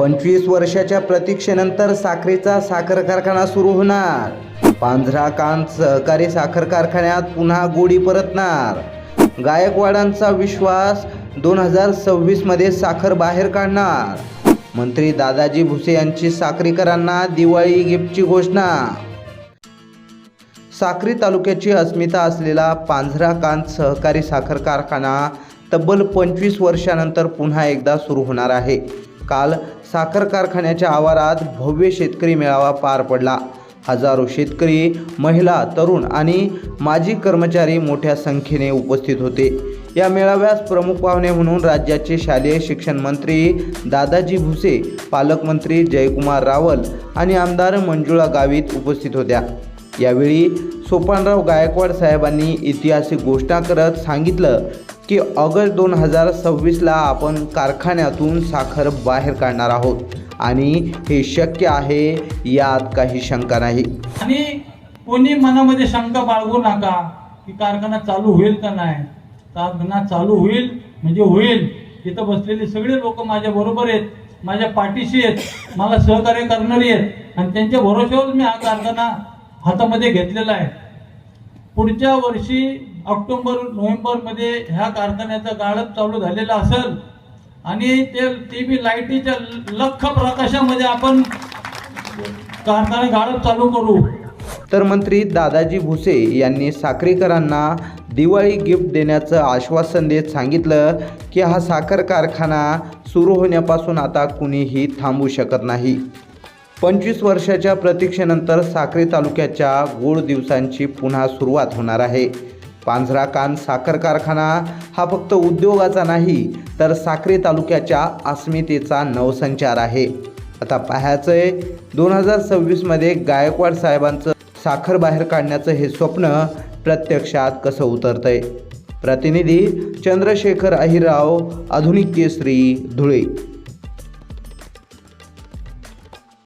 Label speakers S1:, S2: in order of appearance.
S1: पंचवीस वर्षाच्या प्रतीक्षेनंतर साखरेचा साखर कारखाना सुरू होणार. पांझरा कांत सहकारी साखर कारखान्यात पुन्हा गोडी परतणार. गायकवाडांचा विश्वास दोन हजार सव्वीसमध्ये साखर बाहेर काढणार. मंत्री दादाजी भुसे यांची साखरीकरांना दिवाळी गिफ्टची घोषणा. साक्री तालुक्याची अस्मिता असलेला पांझरा कांत सहकारी साखर कारखाना तब्बल पंचवीस वर्षानंतर पुन्हा एकदा सुरू होणार आहे. काल साखर कारखान्याच्या आवारात भव्य शेतकरी मेळावा पार पडला. हजारो शेतकरी महिला तरुण आणि माजी कर्मचारी मोठ्या संख्येने उपस्थित होते. या मेळाव्यास प्रमुख पाहुणे म्हणून राज्याचे शालेय शिक्षण मंत्री दादाजी भुसे पालकमंत्री जयकुमार रावल आणि आमदार मंजुळा गावित उपस्थित होत्या. यावेळी सोपानराव गायकवाड साहेबांनी ऐतिहासिक घोषणा करत सांगितलं की ऑगस्ट दोन हजार सव्वीसला आपण कारखान्यातून साखर बाहेर काढणार आहोत. आणि हे शक्य आहे यात काही शंका नाही.
S2: आणि कोणी मनामध्ये शंका बाळगू नका की कारखाना चालू होईल का नाही. कारखाना चालू होईल म्हणजे होईल. तिथं बसलेले सगळे लोक माझ्या बरोबर आहेत माझ्या पाठीशी आहेत मला सहकार्य करणारी आहेत. आणि त्यांच्या भरोश्यावर मी हा कारखाना हातामध्ये घेतलेला आहे. पुढच्या वर्षी ऑक्टोबर नोव्हेंबरमध्ये ह्या कारखान्याचा गाळप चालू झालेला असेल आणि ते टी व्ही लाईटीच्या लख प्रकाशामध्ये आपण कारखाना गाळप चालू करू.
S1: तर मंत्री दादाजी भुसे यांनी साखरेकरांना दिवाळी गिफ्ट देण्याचं आश्वासन देत सांगितलं की हा साखर कारखाना सुरू होण्यापासून आता कुणीही थांबू शकत नाही. पंचवीस वर्षाच्या प्रतीक्षेनंतर साखरे तालुक्याच्या गोड दिवसांची पुन्हा सुरुवात होणार आहे. पांझरा कान साखर कारखाना हा फक्त उद्योगाचा नाही तर साखरे तालुक्याच्या अस्मितेचा नवसंचार आहे. आता पाहायचं आहे दोन हजार सव्वीसमध्ये गायकवाड साहेबांचं साखर बाहेर काढण्याचं हे स्वप्न प्रत्यक्षात कसं उतरतंय? प्रतिनिधी चंद्रशेखर अहिराव आधुनिक केसरी धुळे.